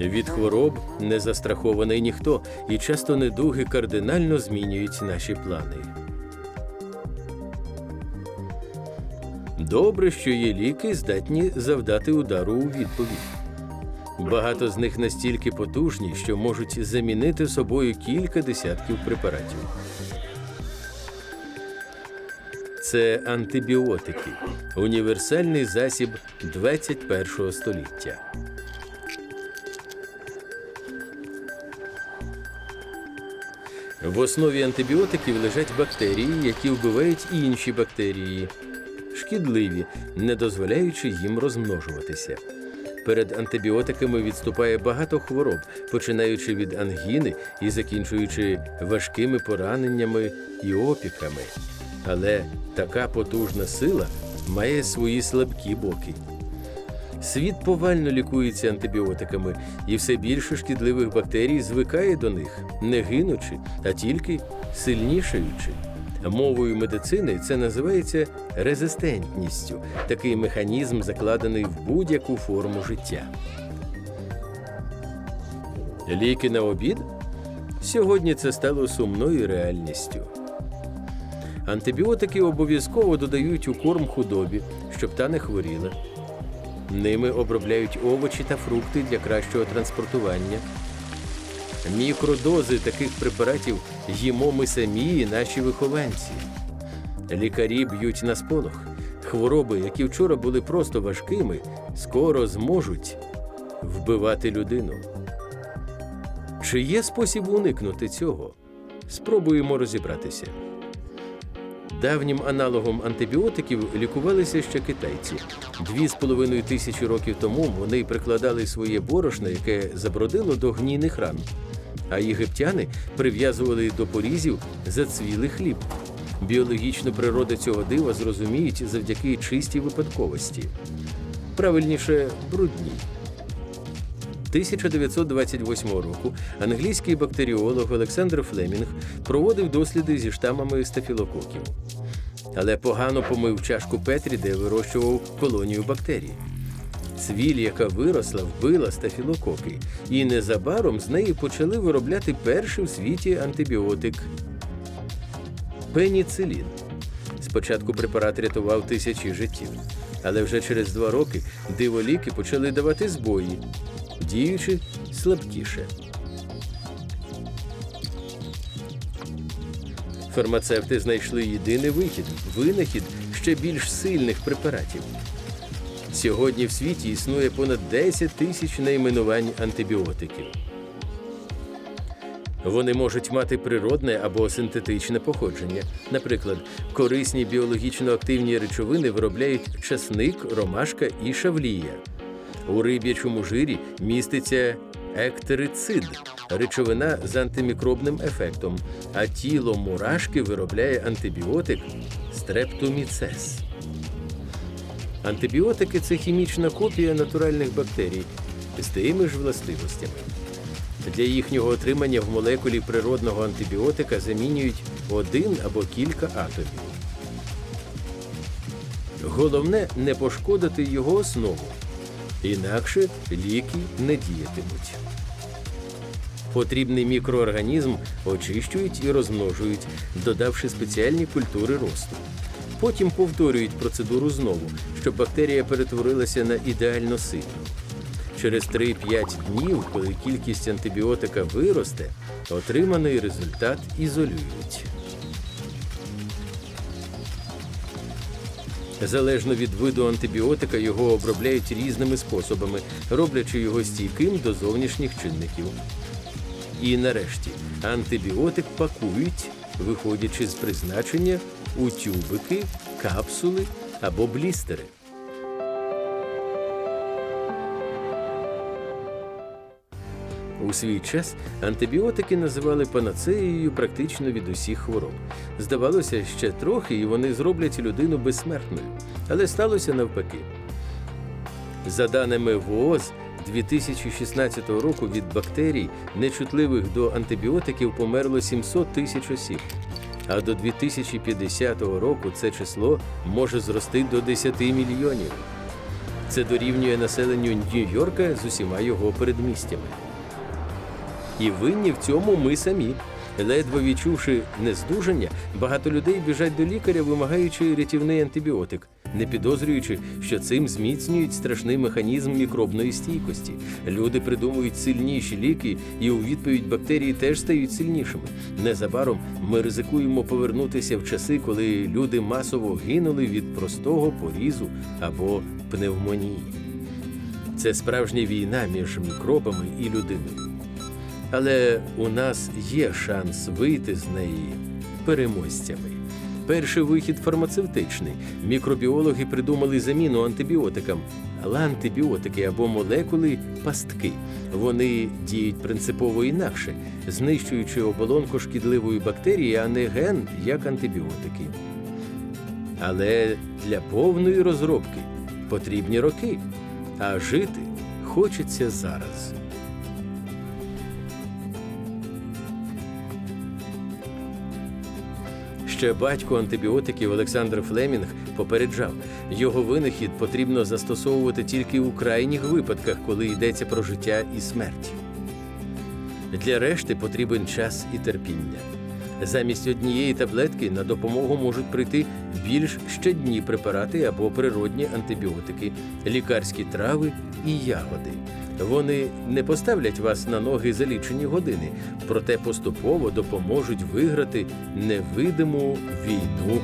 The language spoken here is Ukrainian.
Від хвороб не застрахований ніхто, і часто недуги кардинально змінюють наші плани. Добре, що є ліки, здатні завдати удару у відповідь. Багато з них настільки потужні, що можуть замінити собою кілька десятків препаратів. Це антибіотики універсальний засіб 21 століття. В основі антибіотиків лежать бактерії, які вбивають інші бактерії, шкідливі, не дозволяючи їм розмножуватися. Перед антибіотиками відступає багато хвороб, починаючи від ангіни і закінчуючи важкими пораненнями і опіками. Але така потужна сила має свої слабкі боки. Світ повально лікується антибіотиками, і все більше шкідливих бактерій звикає до них, не гинучи, а тільки сильнішаючи. Мовою медицини це називається резистентністю. Такий механізм закладений в будь-яку форму життя. Ліки на обід? Сьогодні це стало сумною реальністю. Антибіотики обов'язково додають у корм худобі, щоб та не хворіла. Ними обробляють овочі та фрукти для кращого транспортування. Мікродози таких препаратів їмо ми самі і наші вихованці. Лікарі б'ють на сполох. Хвороби, які вчора були просто важкими, скоро зможуть вбивати людину. Чи є спосіб уникнути цього? Спробуємо розібратися. Давнім аналогом антибіотиків лікувалися ще китайці. Дві з половиною тисячі років тому вони прикладали своє борошно, яке забродило до гнійних ран. А єгиптяни прив'язували до порізів зацвілий хліб. Біологічну природу цього дива зрозуміють завдяки чистій випадковості. Правильніше, брудній. 1928 року англійський бактеріолог Олександр Флемінг проводив досліди зі штамами стафілококів. Але погано помив чашку Петрі, де вирощував колонію бактерій. Цвіль, яка виросла, вбила стафілококи, і незабаром з неї почали виробляти перший в світі антибіотик пеніцилін. Спочатку препарат рятував тисячі життів, але вже через два роки диволіки почали давати збої, діючи слабкіше. Фармацевти знайшли єдиний вихід винахід ще більш сильних препаратів. Сьогодні в світі існує понад 10 тисяч найменувань антибіотиків. Вони можуть мати природне або синтетичне походження. Наприклад, корисні біологічно активні речовини виробляють часник, ромашка і шавлія. У риб'ячому жирі міститься ектерицид речовина з антимікробним ефектом, а тіло мурашки виробляє антибіотик стрептоміцез. Антибіотики це хімічна копія натуральних бактерій з тими ж властивостями. Для їхнього отримання в молекулі природного антибіотика замінюють один або кілька атомів. Головне не пошкодити його основу, інакше ліки не діятимуть. Потрібний мікроорганізм очищують і розмножують, додавши спеціальні культури росту. Потім повторюють процедуру знову, щоб бактерія перетворилася на ідеально сильну. Через 3-5 днів, коли кількість антибіотика виросте, отриманий результат ізолюють. Залежно від виду антибіотика, його обробляють різними способами, роблячи його стійким до зовнішніх чинників. І нарешті антибіотик пакують, виходячи з призначення у тюбики, капсули або блістери. У свій час антибіотики називали панацеєю практично від усіх хвороб. Здавалося, ще трохи, і вони зроблять людину безсмертною. Але сталося навпаки. За даними ВООЗ, 2016 року від бактерій, нечутливих до антибіотиків, померло 700 тисяч осіб. А до 2050 року це число може зрости до 10 мільйонів. Це дорівнює населенню Нью-Йорка з усіма його передмістями. І винні в цьому ми самі. Ледве відчувши нездужання, багато людей біжать до лікаря, вимагаючи рятівний антибіотик, не підозрюючи, що цим зміцнюють страшний механізм мікробної стійкості. Люди придумують сильніші ліки, і у відповідь бактерії теж стають сильнішими. Незабаром ми ризикуємо повернутися в часи, коли люди масово гинули від простого порізу або пневмонії. Це справжня війна між мікробами і людиною. Але у нас є шанс вийти з неї переможцями. Перший вихід фармацевтичний. Мікробіологи придумали заміну антибіотикам. Але антибіотики або молекули пастки. Вони діють принципово інакше, знищуючи оболонку шкідливої бактерії, а не ген як антибіотики. Але для повної розробки потрібні роки, а жити хочеться зараз. Ще батько антибіотиків Олександр Флемінг попереджав, його винахід потрібно застосовувати тільки у крайніх випадках, коли йдеться про життя і смерть. Для решти потрібен час і терпіння. Замість однієї таблетки на допомогу можуть прийти більш щодні препарати або природні антибіотики, лікарські трави і ягоди. Вони не поставлять вас на ноги за лічені години, проте поступово допоможуть виграти невидиму війну